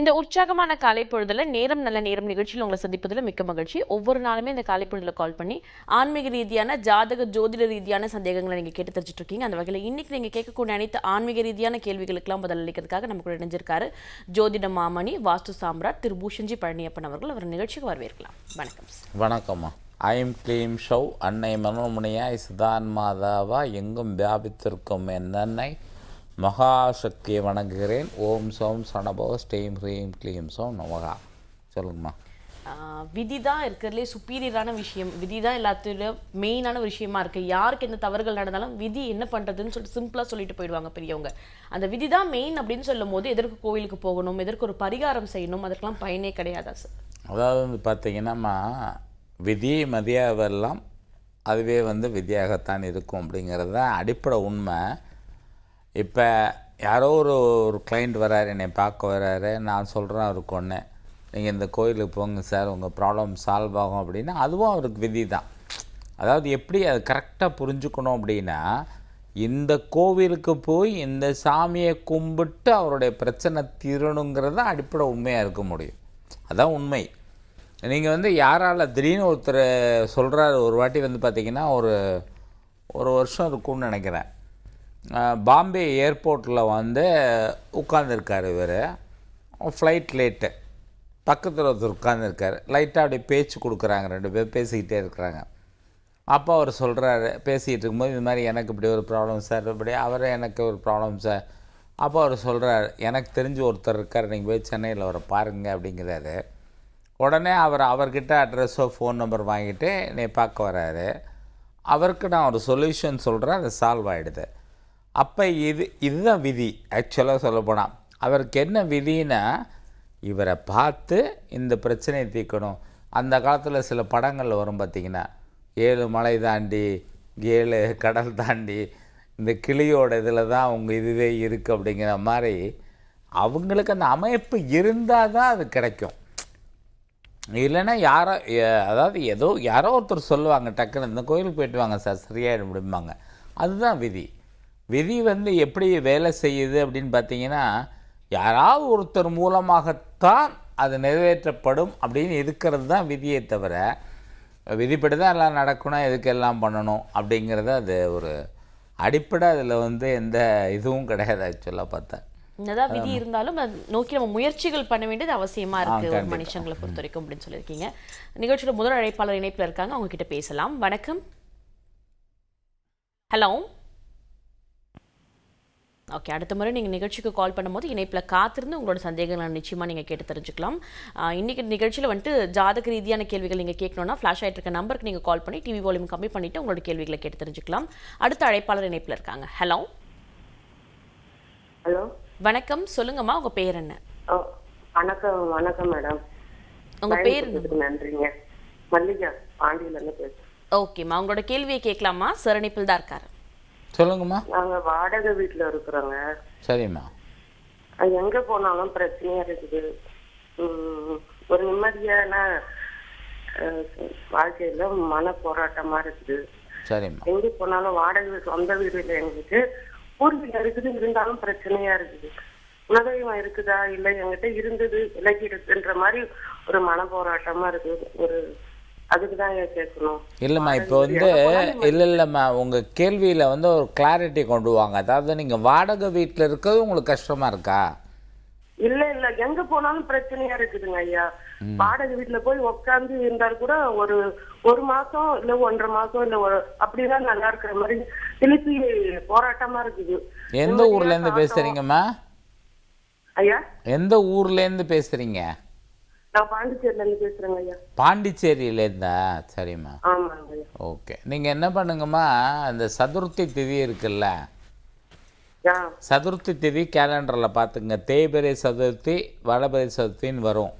இந்த உற்சாகமான காலை பொழுதில் நேரம் நல்ல நேரம் நிகழ்ச்சியில் உங்களை சந்திப்பதில் மிக்க மகிழ்ச்சி. ஒவ்வொரு நாளுமே இந்த காலை பொழுதில் கால் பண்ணி ஆன்மீக ரீதியான ஜாதக ஜோதிட ரீதியான சந்தேகங்களை நீங்கள் கேட்டு தெரிஞ்சுட்டு இருக்கீங்க அந்த வகையில் இன்னைக்கு நீங்கள் கேட்கக்கூடிய அனைத்து ஆன்மீக ரீதியான கேள்விகளுக்கெல்லாம் பதில் அளிக்கிறதுக்காக நம்ம கூட இணைஞ்சிருக்காரு ஜோதிட மாமணி வாஸ்து சாம்ராட் திரு. பூஷன்ஜி பழனியப்பன் அவர்கள். அவர் நிகழ்ச்சிக்கு வரவேற்கலாம். வணக்கம் வணக்கம்மா. ஐம் க்ளீம் ஷவ் அன்னை மனோமணியாய் சுதான் மாதாவா எங்கும் வியாபித்திருக்கும் என்னன்னை மகாசக்தியை வணங்குகிறேன். ஓம் சோம் சனபோ ஸ்டீம் ஹ்ரீம் க்ளீம் சோம் நமகா சொல்லுங்கம்மா. விதி தான் இருக்கிறதுலே சுப்பீரியரான விஷயம். விதி தான் எல்லாத்துலயும் மெயினான விஷயமா இருக்கு. யாருக்கு எந்த தவறுகள் நடந்தாலும் விதி என்ன பண்றதுன்னு சொல்லிட்டு சிம்பிளா சொல்லிட்டு போயிடுவாங்க பெரியவங்க. அந்த விதி தான் மெயின் அப்படின்னு சொல்லும் போது எதற்கு கோவிலுக்கு போகணும் எதற்கு ஒரு பரிகாரம் செய்யணும் அதற்கெல்லாம் பயனே கிடையாதா சார் அதாவது வந்து பார்த்தீங்கன்னாம்மா விதி மதியாவெல்லாம் அதுவே வந்து விதியாகத்தான் இருக்கும் அப்படிங்கிறது தான் அடிப்படை உண்மை. இப்போ யாரோ ஒரு ஒரு கிளைண்ட் வராரு என்னை பார்க்க வராரு. நான் சொல்கிறேன் அவருக்கு ஒன்று நீங்கள் இந்த கோயிலுக்கு போங்க சார் உங்கள் ப்ராப்ளம் சால்வ் ஆகும் அப்படின்னா அதுவும் அவருக்கு விதி தான் அதாவது எப்படி அது கரெக்டாக புரிஞ்சுக்கணும் அப்படின்னா இந்த கோவிலுக்கு போய் இந்த சாமியை கும்பிட்டு அவருடைய பிரச்சனை தீரணுங்கிறது தான் அடிப்படை உண்மையாக இருக்க முடியும். அதான் உண்மை. நீங்கள் வந்து யாரால் திடீர்னு ஒருத்தர் சொல்கிறாரு ஒரு வாட்டி வந்து பார்த்திங்கன்னா ஒரு ஒரு வருஷம் இருக்கும்னு நினைக்கிறேன். பாம்பே ஏர்போர்ட்டில் வந்து உட்காந்துருக்கார் இவர். ஃப்ளைட் லேட்டு பக்கத்தில் ஒருத்தர் உட்காந்துருக்கார் லைட்டாக அப்படியே பேச்சு கொடுக்குறாங்க. ரெண்டு பேர் பேசிக்கிட்டே இருக்கிறாங்க. அப்போ அவர் சொல்கிறாரு பேசிகிட்டு இருக்கும்போது இது மாதிரி எனக்கு இப்படி ஒரு ப்ராப்ளம் சார் இப்படி அவர் எனக்கு ஒரு ப்ராப்ளம் சார் அப்போ அவர் சொல்கிறார் எனக்கு தெரிஞ்சு ஒருத்தர் இருக்கார். நீங்கள் போய் சென்னையில் அவரை பாருங்க அப்படிங்கிறாரு. உடனே அவர் அவர்கிட்ட அட்ரஸோ ஃபோன் நம்பர் வாங்கிட்டு என்னை பார்க்க வராரு. அவருக்கு நான் ஒரு சொல்யூஷன் சொல்கிறேன் அது சால்வ் ஆகிடுது அப்போ இது இதுதான் விதி. ஆக்சுவலாக சொல்லப்போனால் அவருக்கு என்ன விதினா இவரை பார்த்து இந்த பிரச்சனையை தீர்க்கணும். அந்த காலத்தில் சில படங்கள் வரும் பார்த்தீங்கன்னா ஏழு மலை தாண்டி ஏழு கடல் தாண்டி இந்த கிளியோட இதில் தான் அவங்க இதுவே இருக்குது அப்படிங்கிற மாதிரி அவங்களுக்கு அந்த அமைப்பு இருந்தால் தான் அது கிடைக்கும். இல்லைன்னா யாரோ அதாவது ஏதோ யாரோ ஒருத்தர் சொல்லுவாங்க டக்குன்னு இந்த கோயிலுக்கு போயிட்டு வாங்க சார் சரியாயிடும் முடியுமாங்க அதுதான் விதி. விதி வந்து எப்படி வேலை செய்யுது அப்படின்னு பார்த்தீங்கன்னா யாராவது ஒருத்தர் மூலமாகத்தான் அது நிறைவேற்றப்படும் அப்படின்னு இருக்கிறது தான் விதியை தவிர விதிப்படி தான் எல்லாம் நடக்கணும் எதுக்கு எல்லாம் பண்ணணும் அப்படிங்கிறது அது ஒரு அடிப்படை அதில் வந்து எந்த இதுவும் கிடையாது ஆக்சுவலாக பார்த்தா. என்னதான் விதி இருந்தாலும் அதை நோக்கி நம்ம முயற்சிகள் பண்ண வேண்டியது அவசியமா இருக்கு. ஒரு. மனுஷங்களை பொறுத்த வரைக்கும் அப்படின்னு சொல்லியிருக்கீங்க. நிகழ்ச்சியோட முதல் அழைப்பாளர் இணைப்புல இருக்காங்க. அவங்க கிட்ட பேசலாம். வணக்கம். ஹலோ. ஓகே அடுத்த முறை நீங்கள் நிகழ்ச்சிக்கு கால் பண்ணும்போது இணைப்பில் காத்திருந்து உங்களோட சந்தேகங்களை நிச்சயமாக நீங்கள் கேட்டு தெரிஞ்சுக்கலாம். ஆஹ் இன்னைக்கு நிகழ்ச்சியில் வந்துட்டு ஜாதக ரீதியான கேள்விகள் நீங்கள் கேட்கணும்னா ஃப்ளாஷ் ஆகிட்டு இருக்க நம்பருக்கு நீங்கள் கால் பண்ணி டிவி வால்யூம் கம்மி பண்ணிவிட்டு உங்களோட கேள்விகளை கேட்டு தெரிஞ்சுக்கலாம். அடுத்த அழைப்பாளர் இணைப்பில் இருக்காங்க. ஹலோ ஹலோ வணக்கம். சொல்லுங்கம்மா உங்கள் பேர் என்ன? வணக்கம் வணக்கம் மேடம். உங்க பேர் நன்றிங்க. மல்லிகா பாண்டியில இருந்து பேசுறேன் ஓகேம்மா உங்களோட கேள்வியை கேட்கலாமா? சரணிப்பில் தான் இருக்காரு. சொல்லுங்கம்மா. நாங்க வாடகை வீட்டுல இருக்கிறோங்க. சரிம்மா. எங்க போனாலும் பிரச்சனையா இருக்குது. ஒரு நிம்மதியான வாழ்க்கையில மன போராட்டமா இருக்குது. சரிம்மா. எங்க போனாலும் வாடகை வீடு சொந்த வீடு இல்லை எங்களுக்கு. பூர்வீகம் இருக்குது இருந்தாலும் பிரச்சனையா இருக்குது. குலதெய்வம் இருக்குதா இல்ல என்கிட்ட இருந்தது விலகிடுதுன்ற மாதிரி ஒரு மன போராட்டமா இருக்குது. ஒரு இல்லைம்மா இப்போ வந்து இல்லை இல்லைம்மா உங்கள் கேள்வியில் வந்து ஒரு கிளாரிட்டி கொண்டு வாங்க. அதாவது நீங்கள் வாடகை வீட்டில் இருக்கிறது உங்களுக்கு கஷ்டமாக இருக்கா? இல்ல இல்ல எங்க போனாலும் பிரச்சனையா இருக்குதுங்க ஐயா. வாடகை வீட்டுல போய் உட்கார்ந்து இருந்தால் கூட ஒரு ஒரு மாசம் இல்ல ஒன்றரை மாசம் இல்ல ஒரு அப்படிதான் நல்லா இருக்கிற மாதிரி திருப்பி போராட்டமா இருக்குது. எந்த ஊர்லேருந்து பேசுகிறீங்கம்மா ஐயா? எந்த ஊர்லேருந்து பேசுகிறீங்க நான் ஐயா. பாண்டிச்சேரியிலேருந்தா சரிம்மா. ஆமாங்க ஐயா. ஓகே. நீங்கள் என்ன பண்ணுங்கம்மா அந்த சதுர்த்தி திதி இருக்குல்ல? சதுர்த்தி திதி கேலண்டரில் பார்த்துங்க தேய்பிரை சதுர்த்தி வடபிரை சதுர்த்தின்னு வரும்.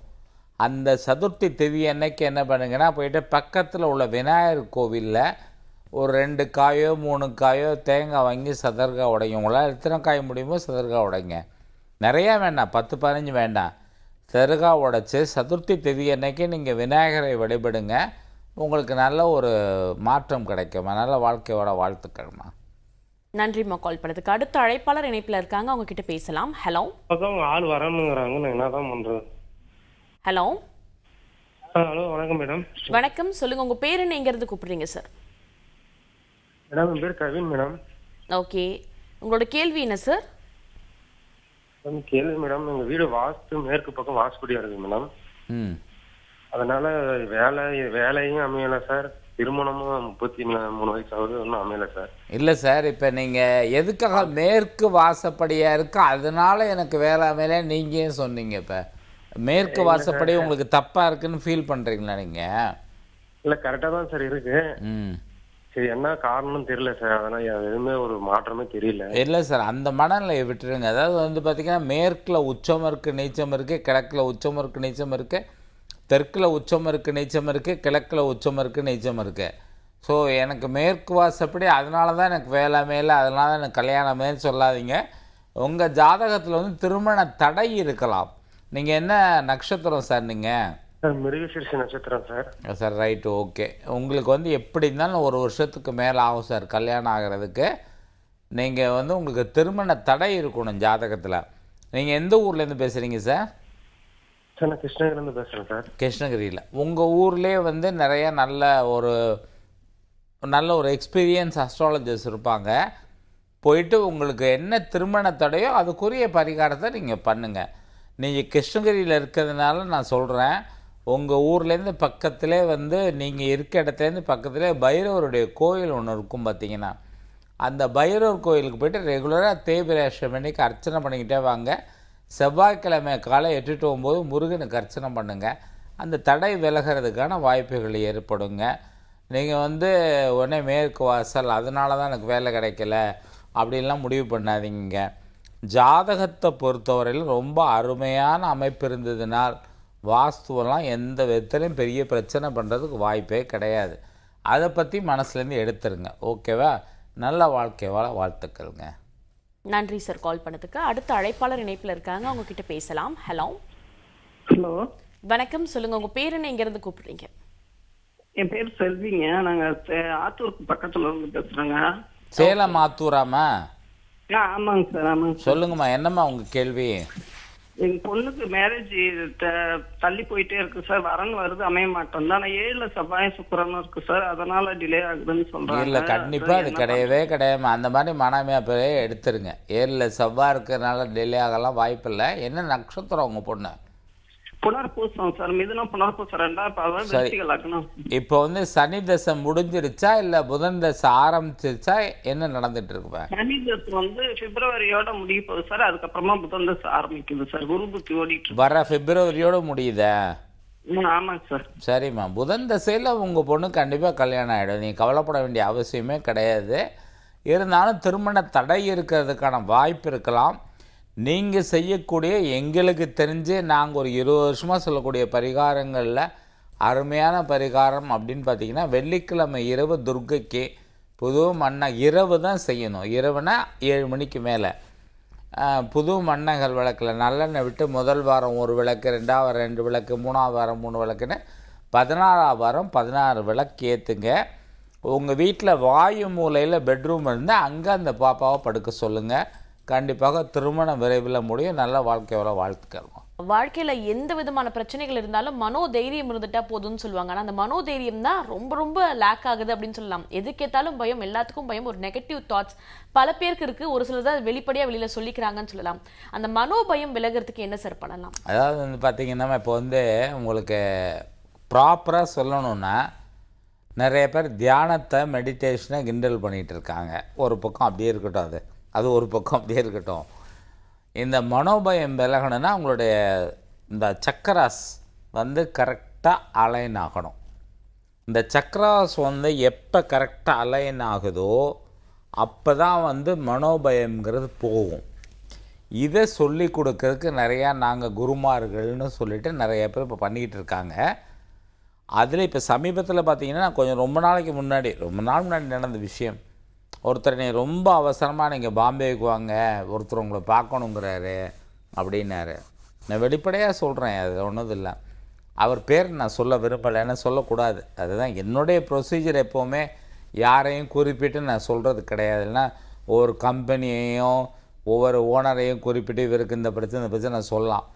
அந்த சதுர்த்தி திதி அன்னைக்கு என்ன பண்ணுங்கன்னா போயிட்டு பக்கத்தில் உள்ள விநாயகர் கோவிலில் ஒரு ரெண்டு காயோ மூணு காயோ தேங்காய் வாங்கி சதர்கா உடைங்க உங்களால் எத்தனை காய் முடியுமோ சதர்கா உடைங்க. நிறையா வேண்டாம். பத்து பதினஞ்சு வேண்டாம். சதர்கா உடைச்சி சதுர்த்தி திதி அன்னைக்கு நீங்கள் விநாயகரை வழிபடுங்க. உங்களுக்கு நல்ல ஒரு மாற்றம் கிடைக்கும் நல்ல வாழ்க்கையோட வாழ்த்துக்கள்மா. நன்றிம்மா கால் பண்ணதுக்கு அடுத்த அழைப்பாளர் இணைப்பில் இருக்காங்க. அவங்க கிட்ட பேசலாம். ஹலோ. ஆள் வரணுங்கிறாங்க. நான் என்னதான் பண்றது? ஹலோ. ஹலோ வணக்கம் மேடம். வணக்கம். சொல்லுங்க. உங்க பேர் என்ன? எங்கிறது கூப்பிடுறீங்க சார்? மேடம் என் பேர் கவின் மேடம். ஓகே. உங்களோட கேள்வி என்ன சார்? கேள்வி மேடம் எங்க வீடு வாஸ்து மேற்கு பக்கம் வாஸ்படியா இருக்கு மேடம் ம். அதனால வேலை வேலையும் அமையல சார் திருமணமும் முப்பத்தி மூணு வயசு ஆகுது ஒன்றும் அமையல சார் இல்லை சார் இப்போ நீங்கள் எதுக்காக மேற்கு வாசப்படியாக இருக்கு? அதனால எனக்கு வேலை மேலே நீங்கள் சொன்னீங்க இப்போ? மேற்கு வாசப்படி உங்களுக்கு தப்பாக இருக்குன்னு ஃபீல் பண்ணுறீங்களா நீங்கள் இல்ல கரெக்டா தான் சார் இருக்கு. ம். சரி என்ன காரணம் தெரியல சார் அதனால் எதுவுமே ஒரு மாற்றமே தெரியல. இல்லை சார் அந்த மனநிலையை விட்டுருங்க. அதாவது வந்து பார்த்தீங்கன்னா மேற்கில் உச்சம் இருக்குது நீச்சம் இருக்குது கிழக்கில் உச்சம் இருக்குது நீச்சம் இருக்குது தெற்கில் உச்சம் இருக்குது நீச்சம் இருக்குது கிழக்கில் உச்சம் இருக்குது நீச்சம் இருக்குது ஸோ எனக்கு மேற்கு வாசப்படி அதனால தான் எனக்கு வேலை மேலே அதனால தான் எனக்கு கல்யாணமேன்னு சொல்லாதீங்க. உங்கள் ஜாதகத்தில் வந்து திருமண தடை இருக்கலாம். நீங்கள் என்ன நட்சத்திரம் சார் நீங்கள் சார் நட்சத்திரம் சார். Sir right okay. உங்களுக்கு வந்து எப்படி இருந்தாலும் ஒரு வருஷத்துக்கு மேலே ஆகும் சார் கல்யாணம் ஆகிறதுக்கு. நீங்கள் வந்து உங்களுக்கு திருமண தடை இருக்கணும் ஜாதகத்தில். நீங்கள் எந்த ஊர்லேருந்து பேசுகிறீங்க சார்? சார் நான் கிருஷ்ணகிரிலேருந்து பேசுறேன் சார். கிருஷ்ணகிரியில். உங்கள் ஊர்லேயே வந்து நிறைய நல்ல ஒரு நல்ல ஒரு எக்ஸ்பீரியன்ஸ் அஸ்ட்ராலஜர்ஸ் இருப்பாங்க. போயிட்டு உங்களுக்கு என்ன திருமண தடையோ அதுக்குரிய பரிகாரத்தை நீங்கள் பண்ணுங்கள் நீங்கள் கிருஷ்ணகிரியில் இருக்கிறதுனால நான் சொல்கிறேன் உங்கள் ஊர்லேருந்து பக்கத்தில் வந்து நீங்கள் இருக்க இடத்துலேருந்து பக்கத்தில் பைரவருடைய கோயில் ஒன்று இருக்கும் பார்த்தீங்கன்னா அந்த பைரவர் கோயிலுக்கு போயிட்டு ரெகுலராக தேய்பிரேஷம் அன்னைக்கு அர்ச்சனை பண்ணிக்கிட்டே வாங்க. செவ்வாய்க்கிழமை காலை எட்டுட்டு ஒம்பது முருகனுக்கு அர்ச்சனை பண்ணுங்கள் அந்த தடை விலகிறதுக்கான வாய்ப்புகள் ஏற்படுங்க. நீங்கள் வந்து உடனே மேற்கு வாசல் அதனால தான் எனக்கு வேலை கிடைக்கல அப்படின்லாம் முடிவு பண்ணாதீங்க. ஜாதகத்தை பொறுத்தவரையில் ரொம்ப அருமையான அமைப்பு இருந்ததுனால் வாஸ்துவெல்லாம் எந்த விதத்துலையும் பெரிய பிரச்சனை பண்ணுறதுக்கு வாய்ப்பே கிடையாது. அதை பற்றி மனசுலேருந்து எடுத்துருங்க. ஓகேவா? நல்ல வாழ்க்கை வாழ வாழ்த்துக்கள்ங்க. நன்றி சார் கால் பண்ணதுக்கு. அடுத்த அழைப்பாளர் இணைப்பில் இருக்காங்க. அவங்க கிட்ட பேசலாம். ஹலோ. ஹலோ. வணக்கம். சொல்லுங்க. உங்க பேர் என்ன? எங்கிறது கூப்பிடுறீங்க? என் பேர் செல்விங்க. நாங்க ஆத்தூருக்கு பக்கத்துல இருந்து பேசுறோங்க. சேலம் ஆத்தூராமா ஆ ஆமாங்க சார். ஆமாங்க சொல்லுங்கம்மா. என்னம்மா உங்கள் கேள்வி? எங்க பொண்ணுக்கு மேரேஜ் தள்ளி போயிட்டே இருக்கு சார் வரன் வருது அமைய மாட்டோம். தான் ஏழுல செவ்வாய் சுக்கிரனும் இருக்கு சார் அதனால டிலே ஆகுதுன்னு சொல்றாங்க. இல்லை கண்டிப்பாக அது கிடையவே கிடையாது. அந்த மாதிரி மனமையாப்பவே எடுத்துருங்க. ஏழில் செவ்வாய் இருக்கிறதுனால டிலே ஆகலாம் வாய்ப்பில்லை. என்ன நட்சத்திரம் உங்கள் பொண்ணு? புனர்பூசம் சார் மிதுனம் புனர்பூசம் ரெண்டாவது பாவம் சரி. விருச்சிக லக்னம் இப்போ வந்து சனி தசை முடிஞ்சிருச்சா இல்லை புதன் தசை ஆரம்பிச்சிருச்சா என்ன நடந்துட்டு இருக்குப்பா சனி தசை வந்து பிப்ரவரியோட முடிய போகுது சார் அதுக்கப்புறமா புதன் தசை ஆரம்பிக்குது சார் குரு புத்தி ஓடிட்டு இருக்கு. வர பிப்ரவரியோட முடியுதா? ஆமாங்க சார். சரிம்மா. புதன் தசையில் உங்கள் பொண்ணு கண்டிப்பாக கல்யாணம் ஆகிடும் நீங்கள் கவலைப்பட வேண்டிய அவசியமே கிடையாது. இருந்தாலும் திருமண தடை இருக்கிறதுக்கான வாய்ப்பு இருக்கலாம். நீங்கள் செய்யக்கூடிய எங்களுக்கு தெரிஞ்சு நாங்கள் ஒரு இருபது வருஷமாக சொல்லக்கூடிய பரிகாரங்களில் அருமையான பரிகாரம் அப்படின்னு பார்த்தீங்கன்னா வெள்ளிக்கிழமை இரவு துர்க்கைக்கு புது மன்ன இரவு தான் செய்யணும். இரவுனா ஏழு மணிக்கு மேலே. புது மன்னர்கள் விளக்கில் நல்லெண்ணெய் விட்டு முதல் வாரம் ஒரு விளக்கு ரெண்டாவது வாரம் ரெண்டு விளக்கு மூணாவது வாரம் மூணு விளக்குன்னு பதினாறாவது வாரம் பதினாறு விளக்கு ஏற்றுங்க உங்கள் வீட்டில் வாயு மூலையில் பெட்ரூம் இருந்தால் அங்கே அந்த பாப்பாவை படுக்க சொல்லுங்கள் கண்டிப்பாக திருமணம் விரைவில் முடியும். நல்ல வாழ்க்கையோட வாழ்த்துக்கள் வாழ்க்கையில எந்த விதமான பிரச்சனைகள் இருந்தாலும் மனோ தைரியம் இருந்துட்டா போதும்னு சொல்லுவாங்க. ஆனா அந்த மனோ தைரியம் தான் ரொம்ப ரொம்ப லேக் ஆகுது அப்படின்னு சொல்லலாம். எதுக்கேத்தாலும் பயம் எல்லாத்துக்கும் பயம் ஒரு நெகட்டிவ் தாட்ஸ் பல பேருக்கு இருக்கு. ஒரு சிலர் தான் வெளிப்படையா வெளியில சொல்லிக்கிறாங்கன்னு சொல்லலாம். அந்த மனோ பயம் விலகிறதுக்கு என்ன சார் பண்ணலாம்? அதாவது வந்து பார்த்தீங்கன்னா இப்போ வந்து உங்களுக்கு ப்ராப்பராக சொல்லணும்னா நிறைய பேர் தியானத்தை மெடிடேஷனை கிண்டல் பண்ணிகிட்டு இருக்காங்க. ஒரு பக்கம் அப்படியே இருக்கட்டும் அது. அது ஒரு பக்கம் அப்படியே இருக்கட்டும். இந்த மனோபயம் விலகணும்னா உங்களுடைய இந்த சக்கராஸ் வந்து கரெக்டாக அலைன் ஆகணும். இந்த சக்கராஸ் வந்து எப்போ கரெக்டாக அலைன் ஆகுதோ அப்போ தான் வந்து மனோபயம்ங்கிறது போகும். இதை சொல்லி கொடுக்கறதுக்கு நிறையா நாங்கள் குருமார்கள்னு சொல்லிட்டு நிறைய பேர் இப்போ பண்ணிக்கிட்டு இருக்காங்க. அதில் இப்போ சமீபத்தில் பார்த்தீங்கன்னா கொஞ்சம் ரொம்ப நாளைக்கு முன்னாடி ரொம்ப நாள் முன்னாடி நடந்த விஷயம். ஒருத்தர் நீ ரொம்ப அவசரமாக நீங்கள் பாம்பேக்கு வாங்க ஒருத்தர் உங்களை பார்க்கணுங்கிறாரு அப்படின்னாரு. நான் வெளிப்படையாக சொல்கிறேன் அது ஒன்றும் இல்லை. அவர் பேர் நான் சொல்ல விரும்பலைன்னு சொல்லக்கூடாது. அதுதான் என்னுடைய ப்ரொசீஜர் எப்போவுமே யாரையும் குறிப்பிட்டு நான் சொல்கிறது கிடையாது. இல்லைன்னா ஒவ்வொரு கம்பெனியையும் ஒவ்வொரு ஓனரையும் குறிப்பிட்டு இவருக்கு இந்த பிரச்சனை இந்த பிரச்சனை சொல்லலாம்.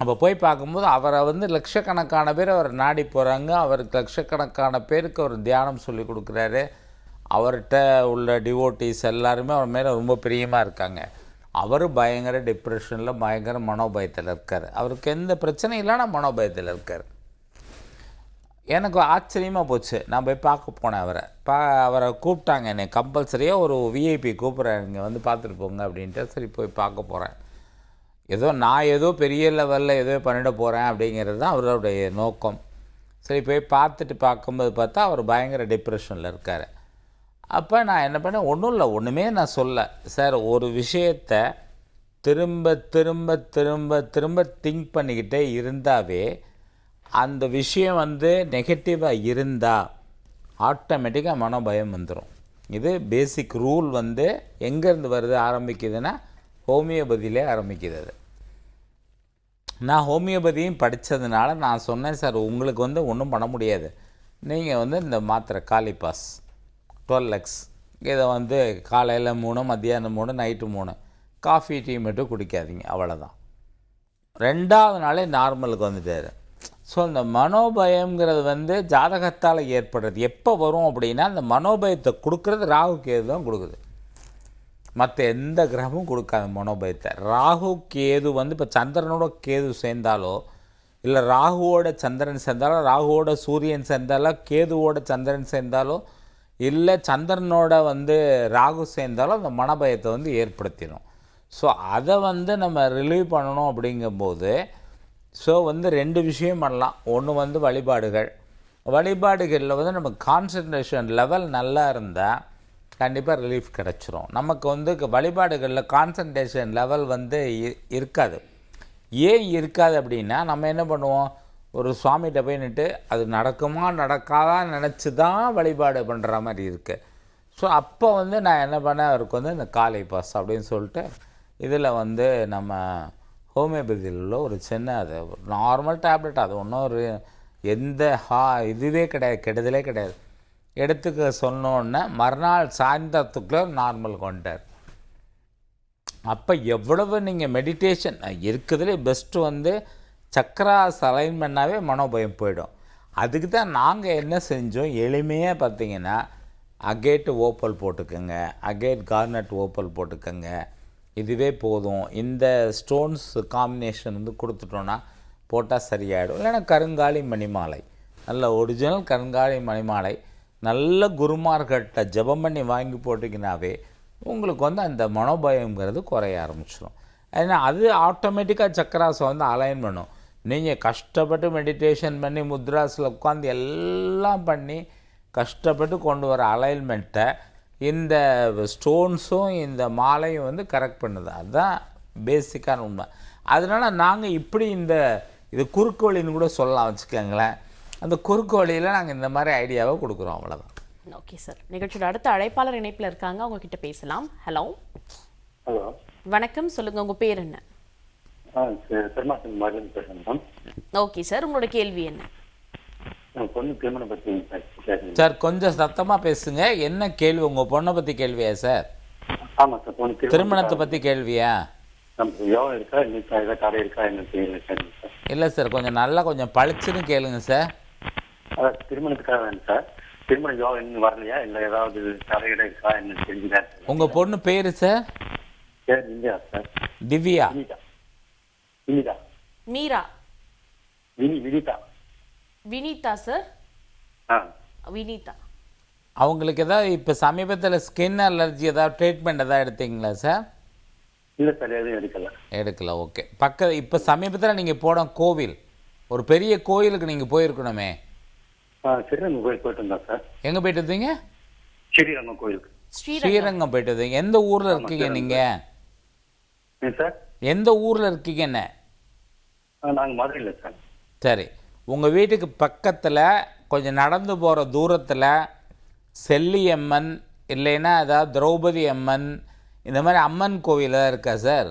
அப்போ போய் பார்க்கும்போது அவரை வந்து லட்சக்கணக்கான பேர் அவர் நாடி போகிறாங்க அவருக்கு லட்சக்கணக்கான பேருக்கு அவர் தியானம் சொல்லி கொடுக்குறாரு. அவர்கிட்ட உள்ள டிவோட்டிஸ் எல்லாருமே அவர் மேலே ரொம்ப பிரியமாக இருக்காங்க. அவர் பயங்கர டிப்ரெஷனில் பயங்கர மனோபயத்தில் இருக்கார். அவருக்கு எந்த பிரச்சனையும் இல்லைனா மனோபயத்தில் இருக்கார். எனக்கு ஆச்சரியமாக போச்சு. நான் போய் பார்க்க போனேன் அவரை. பா அவரை கூப்பிட்டாங்க என்னை கம்பல்சரியாக ஒரு விஐபி கூப்பிட்றேன் இங்கே வந்து பார்த்துட்டு போங்க அப்படின்ட்டு. சரி போய் பார்க்க போகிறேன் ஏதோ நான் ஏதோ பெரிய லெவலில் ஏதோ பண்ணிட போகிறேன் அப்படிங்கிறது தான் அவருடைய நோக்கம். சரி போய் பார்த்துட்டு பார்க்கும்போது பார்த்தா அவர் பயங்கர டிப்ரெஷனில் இருக்கார். அப்போ நான் என்ன பண்ணேன்? ஒன்றும் இல்லை ஒன்றுமே நான் சொல்ல. சார் ஒரு விஷயத்தை திரும்ப திரும்ப திரும்ப திரும்ப திங்க் பண்ணிக்கிட்டே இருந்தாவே அந்த விஷயம் வந்து நெகட்டிவாக இருந்தால் ஆட்டோமேட்டிக்காக மனோபயம் வந்துடும் இது பேசிக் ரூல் வந்து எங்கேருந்து வருது ஆரம்பிக்குதுன்னா ஹோமியோபதியிலே ஆரம்பிக்குது அது நான் ஹோமியோபதியும் படித்ததுனால நான் சொன்னேன் சார் உங்களுக்கு வந்து ஒன்றும் பண்ண முடியாது. நீங்கள் வந்து இந்த மாத்திரை காலிபாஸ் டுவெல் லக்ஸ். இதை வந்து காலையில் மூணு மத்தியானம் மூணு நைட்டு மூணு. காஃபி டீ மட்டும் குடிக்காதீங்க அவ்வளோதான் ரெண்டாவது நாளே நார்மலுக்கு வந்துட்டார். ஸோ இந்த மனோபயம்ங்கிறது வந்து ஜாதகத்தால் ஏற்படுறது. எப்போ வரும் அப்படின்னா அந்த மனோபயத்தை கொடுக்குறது ராகு கேது தான் கொடுக்குது. மற்ற எந்த கிரகமும் கொடுக்காது மனோபயத்தை. ராகு கேது வந்து இப்போ சந்திரனோட கேது சேர்ந்தாலோ இல்லை ராகுவோட சந்திரன் சேர்ந்தாலோ ராகுவோட சூரியன் சேர்ந்தாலோ கேதுவோட சந்திரன் சேர்ந்தாலோ இல்லை சந்திரனோட வந்து ராகு சேர்ந்தாலும் அந்த மனபயத்தை வந்து ஏற்படுத்திடும் ஸோ அதை வந்து நம்ம ரிலீவ் பண்ணணும் அப்படிங்கும்போது ஸோ வந்து ரெண்டு விஷயம் பண்ணலாம். ஒன்று வந்து வழிபாடுகள். வழிபாடுகளில் வந்து நம்ம கான்சன்ட்ரேஷன் லெவல் நல்லா இருந்தால் கண்டிப்பாக ரிலீஃப் கிடச்சிரும். நமக்கு வந்து க- வழிபாடுகளில் கான்சன்ட்ரேஷன் லெவல் வந்து இ- இருக்காது. ஏன் இருக்காது அப்படின்னா நம்ம என்ன பண்ணுவோம்? ஒரு சுவாமிகிட்ட போய் நின்று அது நடக்குமா நடக்காதா நினச்சி தான் வழிபாடு பண்ணுற மாதிரி இருக்குது ஸோ அப்போ வந்து நான் என்ன பண்ணேன் அவருக்கு வந்து இந்த காலை பாஸ் அப்படின்னு சொல்லிட்டு இதில் வந்து நம்ம ஹோமியோபதியில் உள்ள ஒரு சின்ன அது நார்மல் டேப்லெட் அது ஒன்றும் ஒரு எந்த ஹா இதுவே கிடையாது கெடுதலே கிடையாது. எடுத்துக்க சொன்னோன்னே மறுநாள் சாயந்தரத்துக்குள்ளே நார்மல் கொண்டார். அப்போ எவ்வளவு நீங்கள் மெடிடேஷன் இருக்கிறதுலே பெஸ்ட்டு வந்து சக்கராஸ் அலைன் பண்ணாவே மனோபயம் போயிடும். அதுக்கு தான் நாங்கள் என்ன செஞ்சோம்? எளிமையாக பார்த்தீங்கன்னா அகேட் ஓப்பல் போட்டுக்கோங்க. அகேட் கார்னட் ஓப்பல் போட்டுக்கோங்க. இதுவே போதும். இந்த ஸ்டோன்ஸ் காம்பினேஷன் வந்து கொடுத்துட்டோன்னா போட்டால் சரியாயிடும். இல்லைன்னா கருங்காலி மணிமாலை. நல்ல ஒரிஜினல் கருங்காலி மணிமாலை. நல்ல குருமார்கிட்ட ஜெபம் பண்ணி வாங்கி போட்டிங்கனாவே உங்களுக்கு வந்து அந்த மனோபயங்கிறது குறைய ஆரம்பிச்சிடும் ஏன்னா அது ஆட்டோமேட்டிக்காக சக்கராசம் வந்து அலைன் பண்ணும். நீங்கள் கஷ்டப்பட்டு மெடிடேஷன் பண்ணி முத்ராஸில் உட்காந்து எல்லாம் பண்ணி கஷ்டப்பட்டு கொண்டு வர அலைன்மெண்ட்டை இந்த ஸ்டோன்ஸும் இந்த மாலையும் வந்து கரெக்ட் பண்ணுது. அதுதான் பேசிக்கான உண்மை. அதனால் நாங்கள் இப்படி இந்த இது குறுக்கு வழின்னு கூட சொல்லலாம் வச்சுக்கோங்களேன். அந்த குறுக்கு வழியில் நாங்கள் இந்த மாதிரி ஐடியாவை கொடுக்குறோம் அவ்வளோதான் ஓகே சார் நிகழ்ச்சியோட அடுத்த அழைப்பாளர் இணைப்பில் இருக்காங்க. அவங்க கிட்ட பேசலாம். ஹலோ ஹலோ வணக்கம். சொல்லுங்க உங்க பேர் என்ன? பெருமாசன் மாதிரி பேசுகிறேன் ஓகே சார். உங்களோட கேள்வி என்ன? என் பொண்ணு திருமணம் பற்றி கேட்குறேன். சார் கொஞ்சம் சத்தமாக பேசுங்க. என்ன கேள்வி? உங்கள் பொண்ணை பற்றி கேள்வியா சார்? ஆமாம் சார். பொண்ணு திருமணத்தை பற்றி கேள்வியா? யோகம் இருக்கா இன்னைக்கு தடை இருக்கா என்ன தெரியல சார். சார் இல்லை சார். கொஞ்சம் நல்லா கொஞ்சம் பளிச்சுன்னு கேளுங்க சார். அதான் திருமணத்துக்காக வேணும் சார். திருமண யோகம் இன்னும் வரலையா? இல்லை ஏதாவது தடையிட இருக்கா என்ன தெரிஞ்சுதா உங்கள் பொண்ணு பேர் சார்? பேர் India sir. Divya. Vinitha. Meera. Vini Vinitha. Vineetha sir ஆ. வினீதா. அவங்களுக்கு ஏதாவது இப்போ சமீபத்தில் ஸ்கின் அலர்ஜி ஏதாவது ட்ரீட்மெண்ட் ஏதாவது எடுத்தீங்களா சார் இல்லை சார் எதுவும் எடுக்கல. எடுக்கல ஓகே பக்க இப்போ சமீபத்தில் நீங்கள் போன கோவில் ஒரு பெரிய கோயிலுக்கு நீங்கள் போயிருக்கணுமே. ஸ்ரீரங்கம் கோயில் போயிட்டு வந்தோம் சார் எங்கே போயிட்டு இருந்தீங்க ஸ்ரீரங்கம் கோயிலுக்கு. ஸ்ரீரங்கம். ஸ்ரீரங்கம் போயிட்டு இருந்தீங்க எந்த ஊரில் இருக்கீங்க நீங்கள் சார் எந்த ஊரில் இருக்கீங்கன்னு நாங்கள் மதுரையில் சார் சரி. உங்கள் வீட்டுக்கு பக்கத்தில் கொஞ்சம் நடந்து போகிற தூரத்தில் செல்லியம்மன் இல்லைன்னா ஏதாவது திரௌபதி அம்மன் இந்த மாதிரி அம்மன் கோவில் ஏதாவது இருக்கா சார்?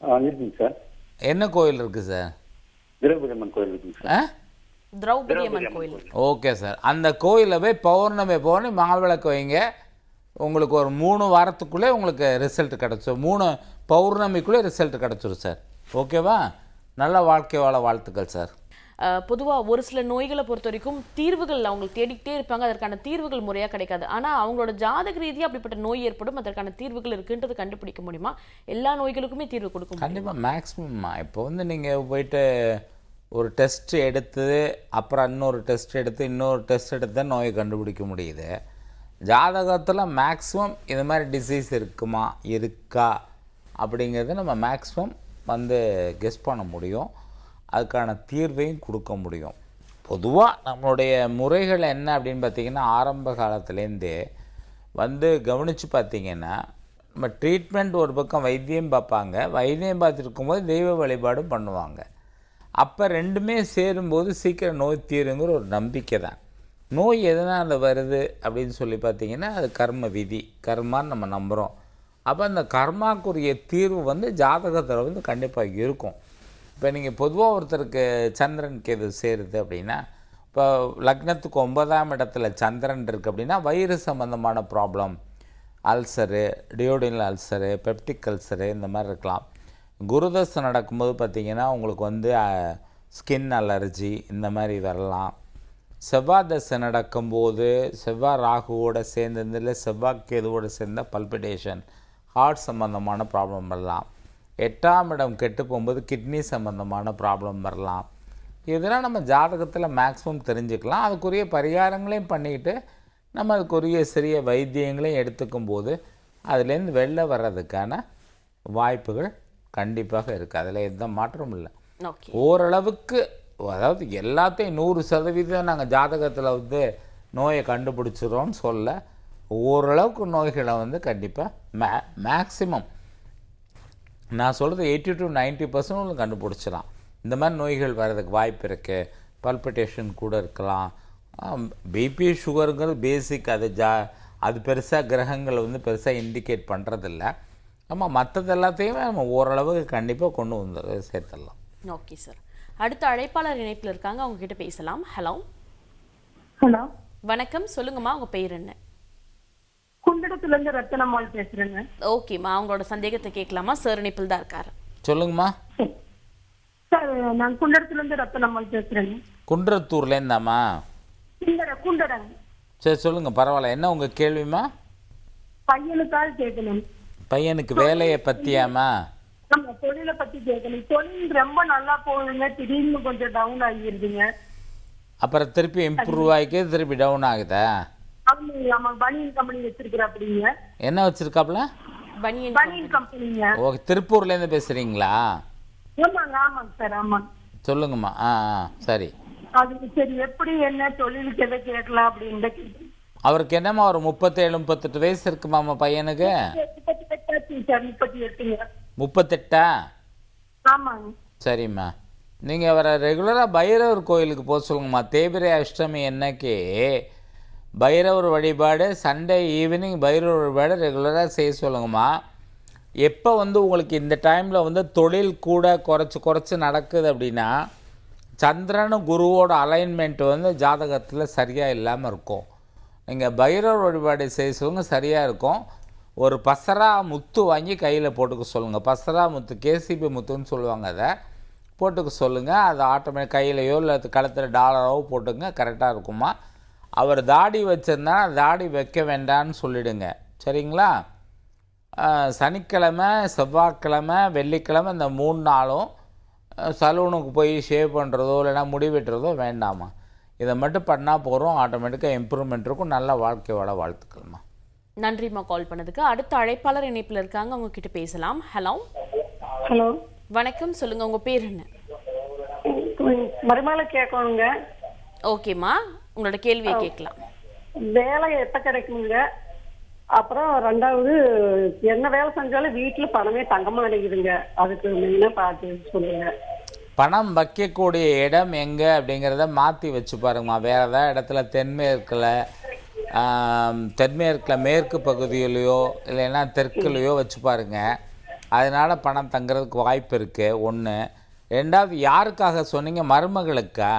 ஆ இருக்குங்க சார். என்ன கோயில் இருக்குது சார்? திரௌபதி அம்மன் கோயில் இருக்குங்க சார். ஆ? திரௌபதி அம்மன் கோயில் ஓகே சார். அந்த கோயிலில் போய் பௌர்ணமி பௌர்ணமி மாவிளக்கு வைங்க. உங்களுக்கு ஒரு மூணு வாரத்துக்குள்ளே உங்களுக்கு ரிசல்ட் கிடச்சிரும் மூணு பௌர்ணமிக்குள்ளே ரிசல்ட் கிடச்சிரும் சார் ஓகேவா நல்ல வாழ்க்கை வாழ வாழ்த்துக்கள் சார் அஹ், பொதுவா ஒரு சில நோய்களை பொறுத்த வரைக்கும் தீர்வுகள் அவங்க தேடிக்கிட்டே இருப்பாங்க. அதற்கான தீர்வுகள் முறையா கிடைக்காது. ஆனா அவங்களோட ஜாதக ரீதியா அப்படிப்பட்ட நோய் ஏற்படும். அதற்கான தீர்வுகள் இருக்குன்றது கண்டுபிடிக்க முடியுமா? எல்லா நோய்களுக்குமே தீர்வு கொடுக்க முடியும்? கண்டிப்பாக மேக்ஸிமம்மா இப்போ வந்து நீங்கள் போயிட்டு ஒரு டெஸ்ட் எடுத்து அப்புறம் இன்னொரு டெஸ்ட் எடுத்து இன்னொரு டெஸ்ட் எடுத்து தான் நோயை கண்டுபிடிக்க முடியுது. ஜாதகத்தில் மேக்ஸிமம் இது மாதிரி டிசீஸ் இருக்குமா? இருக்கா? அப்படிங்கிறத நம்ம மேக்ஸிமம் வந்து கெஸ் பண்ண முடியும். அதுக்கான தீர்வையும் கொடுக்க முடியும். பொதுவாக நம்மளுடைய முறைகள் என்ன அப்படின்னு பார்த்திங்கன்னா ஆரம்ப காலத்துலேருந்தே வந்து கவனித்து பார்த்திங்கன்னா நம்ம ட்ரீட்மெண்ட் ஒரு பக்கம் வைத்தியம் பார்ப்பாங்க. வைத்தியம் பார்த்துருக்கும் போது தெய்வ வழிபாடும் பண்ணுவாங்க. அப்போ ரெண்டுமே சேரும்போது சீக்கிரம் நோய் தீருங்கிற ஒரு நம்பிக்கை தான். நோய் எதனால் வருது அப்படின்னு சொல்லி பார்த்தீங்கன்னா அது கர்ம விதி. கர்மான்னு நம்ம நம்புகிறோம் அப்போ அந்த கர்மாக்குரிய தீர்வு வந்து ஜாதகத்தில் வந்து கண்டிப்பாக இருக்கும். இப்போ நீங்கள் பொதுவாக ஒருத்தருக்கு சந்திரன் கேது சேருது அப்படின்னா இப்போ லக்னத்துக்கு ஒன்பதாம் இடத்துல சந்திரன் இருக்குது அப்படின்னா வயிறு சம்மந்தமான problem ulcer duodenal ulcer peptic ulcer இந்த மாதிரி இருக்கலாம். குருதசை நடக்கும்போது பார்த்திங்கன்னா உங்களுக்கு வந்து ஸ்கின் அலர்ஜி இந்த மாதிரி வரலாம். செவ்வாய் தசை நடக்கும்போது செவ்வாய் ராகுவோடு சேர்ந்து இல்லை செவ்வாய் கேதுவோடு சேர்ந்த பல்பிடேஷன் ஹார்ட் சம்மந்தமான ப்ராப்ளம் வரலாம். எட்டாம் இடம் கெட்டு போகும்போது கிட்னி சம்மந்தமான ப்ராப்ளம் வரலாம். இதெல்லாம் நம்ம ஜாதகத்தில் மேக்ஸிமம் தெரிஞ்சுக்கலாம். அதுக்குரிய பரிகாரங்களையும் பண்ணிக்கிட்டு நம்ம அதுக்குரிய சிறிய வைத்தியங்களையும் எடுத்துக்கும் போது அதுலேருந்து வெளில வர்றதுக்கான வாய்ப்புகள் கண்டிப்பாக இருக்குது அதில் எந்த மாற்றமும் இல்லை. ஓரளவுக்கு அதாவது எல்லாத்தையும் நூறு சதவீதம் நாங்கள் ஜாதகத்தில் வந்து நோயை கண்டுபிடிச்சிரோன்னு சொல்ல ஓரளவுக்கு நோய்களை வந்து கண்டிப்பாக மே மேக்ஸிமம் நான் சொல்கிறது எயிட்டி டு நைன்ட்டி பர்சன்ட் கண்டுபிடிச்சிடலாம். இந்த மாதிரி நோய்கள் வர்றதுக்கு வாய்ப்பு இருக்குது பல்பிட்டேஷன் கூட இருக்கலாம். பிபி சுகருங்கிறது பேசிக் அது ஜா அது பெருசாக கிரகங்கள் வந்து பெருசாக இண்டிகேட் பண்ணுறதில்ல நம்ம மற்றது எல்லாத்தையுமே நம்ம ஓரளவுக்கு கண்டிப்பாக கொண்டு வந்து சேர்த்துடலாம். ஓகே சார் அடுத்த அழைப்பாளர் இணைப்பில் இருக்காங்க. அவங்க கிட்ட பேசலாம். ஹலோ ஹலோ வணக்கம். சொல்லுங்கம்மா. உங்க பெயர் என்ன? குண்டடத்துல இருந்து ரத்தனம்மாள் பேசுறேங்க. ஓகேம்மா அவங்களோட சந்தேகத்தை கேட்கலாமா? சார் இணைப்பில் தான் இருக்காரு. சொல்லுங்கம்மா. சார் நான் குண்டடத்துல இருந்து ரத்தனம்மாள் பேசுறேங்க. குன்றத்தூர்லேருந்தாம்மா குண்டட குண்டடங்க. சரி சொல்லுங்கள் பரவாயில்ல. என்ன உங்கள் கேள்விம்மா? பையனுக்காக கேட்கணும். பையனுக்கு வேலையை பற்றியாம்மா நம்ம தொழிலை பத்தி கேட்கணும். தொழில் ரொம்ப நல்லா போகுதுங்க. திடீர்னு கொஞ்சம் டவுன் ஆகிருதுங்க. அப்புறம் திருப்பி இம்ப்ரூவ் ஆகிக்கு திருப்பி டவுன் ஆகுதா? பனியன் கம்பெனி வச்சிருக்கிற அப்படிங்க என்ன வச்சுருக்காப்புல? பனியன் பனியன் கம்பெனிங்க ஓகே திருப்பூர்லேருந்து பேசுகிறீங்களா ஆமாங்க ஆமாங்க சார் ஆமாங்க சொல்லுங்கம்மா. ஆ ஆ சரி. அதுக்கு சரி எப்படி என்ன தொழிலுக்கு எதை கேட்கலாம் அப்படின்னு. அவருக்கு என்னம்மா ஒரு முப்பத்தேழு முப்பத்தெட்டு வயசு இருக்குமாம்மா பையனுக்கு? முப்பத்தி எட்டாச்சு சார் முப்பத்தி எட்டுங்க. முப்பத்தெட்டா? ஆமாங்க. சரிம்மா. நீங்கள் அவரை ரெகுலராக பைரவர் கோயிலுக்கு போக சொல்லுங்கம்மா. தேய்பிரை அஷ்டமி அன்னைக்கு பைரவர் வழிபாடு சண்டே ஈவினிங் பைரவர் வழிபாடு ரெகுலராக செய்ய சொல்லுங்கம்மா. எப்போ வந்து உங்களுக்கு இந்த டைமில் வந்து தொழில் கூட குறைச்சி குறைச்சி நடக்குது அப்படின்னா சந்திரனும் குருவோட அலைன்மெண்ட் வந்து ஜாதகத்தில் சரியாக இல்லாமல் இருக்கும். நீங்கள் பைரவர் வழிபாடு செய்ய சொல்லுங்க சரியாக இருக்கும். ஒரு பசரா முத்து வாங்கி கையில் போட்டுக்க சொல்லுங்கள் பசரா முத்து கேசிபி முத்துன்னு சொல்லுவாங்க அதை. போட்டுக்க சொல்லுங்கள் அது ஆட்டோமேட்டிக் கையிலையோ இல்லை கழுத்தில் டாலரோ போட்டுங்க கரெக்டாக இருக்குமா? அவர் தாடி வச்சிருந்தா தாடி வைக்க வேண்டாம்னு சொல்லிடுங்க. சரிங்களா? சனிக்கிழமை செவ்வாய்க்கிழமை வெள்ளிக்கிழமை இந்த மூணு நாளும் சலூனுக்கு போய் ஷேவ் பண்ணுறதோ இல்லைன்னா முடி வெட்டுறதோ வேண்டாமா இதை மட்டும் பண்ணால் போகிறோம் ஆட்டோமேட்டிக்காக இம்ப்ரூவ்மெண்ட் இருக்கும். நல்ல வாழ்க்கை வாழ வாழ்த்துக்கள்மா. நன்றிம்மா கால் பண்ணதுக்கு. அடுத்த அழைப்பாளர் இணைப்பில் இருக்காங்க அவங்க கிட்ட பேசலாம். ஹலோ. ஹலோ. வணக்கம் சொல்லுங்க உங்க பேர் என்ன? மறுமலை கேட்கணுங்க. ஓகேம்மா. உங்களோட கேள்வியை கேட்கலாம். வேலை எப்ப கிடைக்குங்க? அப்புறம் ரெண்டாவது என்ன வேலை செஞ்சாலும் வீட்டுல பணமே தங்க மாட்டேங்குதுங்க. அதுக்கு மெயினா பார்த்து சொல்லுங்க. பணம் வைக்கக்கூடிய இடம் எங்கே அப்படிங்கிறத மாற்றி வச்சு பாருங்கம்மா. வேறு ஏதாவது இடத்துல தென்மேற்கில் தென்மேற்கில் மேற்கு பகுதியிலையோ இல்லைன்னா தெற்குலையோ வச்சு பாருங்க. அதனால் பணம் தங்குறதுக்கு வாய்ப்பு இருக்குது ஒன்று ரெண்டாவது யாருக்காக சொன்னீங்க? மருமகளுக்கா?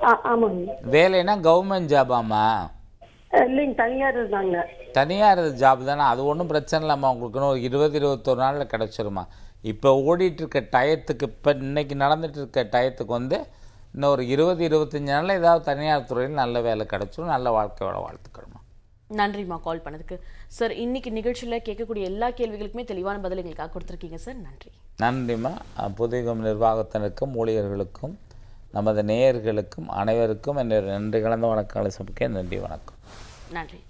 ஆமாங்க. வேலைன்னா கவர்மெண்ட் ஜாபாம்மா இல்லைங்க தனியார் இருந்தாங்க. தனியார் ஜாப் தானே? அது ஒன்றும் பிரச்சனை இல்லாமல் உங்களுக்குன்னு ஒரு இருபது இருபத்தொரு நாளில் கிடச்சிருமா இப்போ ஓடிட்டு இருக்க டயத்துக்கு இப்போ இன்னைக்கு நடந்துட்டு இருக்க டயத்துக்கு வந்து இன்னும் ஒரு இருபது இருபத்தஞ்சி நாளில் ஏதாவது தனியார் துறையில் நல்ல வேலை கிடச்சிரும். நல்ல வாழ்க்கையோட வாழ்த்துக்கணுமா நன்றிம்மா கால் பண்ணதுக்கு. சார் இன்னைக்கு நிகழ்ச்சியில் கேட்கக்கூடிய எல்லா கேள்விகளுக்குமே தெளிவான பதில் எங்களுக்காக கொடுத்துருக்கீங்க சார். நன்றி. நன்றிம்மா. புதிகம் நிர்வாகத்தினருக்கும் ஊழியர்களுக்கும் நமது நேயர்களுக்கும் அனைவருக்கும் என்னுடைய நன்றி கலந்த வணக்கங்களை சமைக்க நன்றி வணக்கம். நன்றி.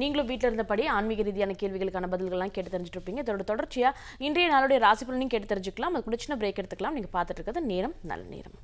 நீங்களும் வீட்டில் இருந்தபடி ஆன்மீக ரீதியான கேள்விகளுக்கான பதில்கள்லாம் கேட்டு தெரிஞ்சுட்டு இருப்பீங்க இதோட தொடர்ச்சியாக இன்றைய நாளுடைய ராசி பலனையும் கேட்டு தெரிஞ்சுக்கலாம். அது கூட சின்ன பிரேக் எடுத்துக்கலாம். நீங்கள் பார்த்துட்டு இருக்கிறது நேரம் நல்ல நேரம்.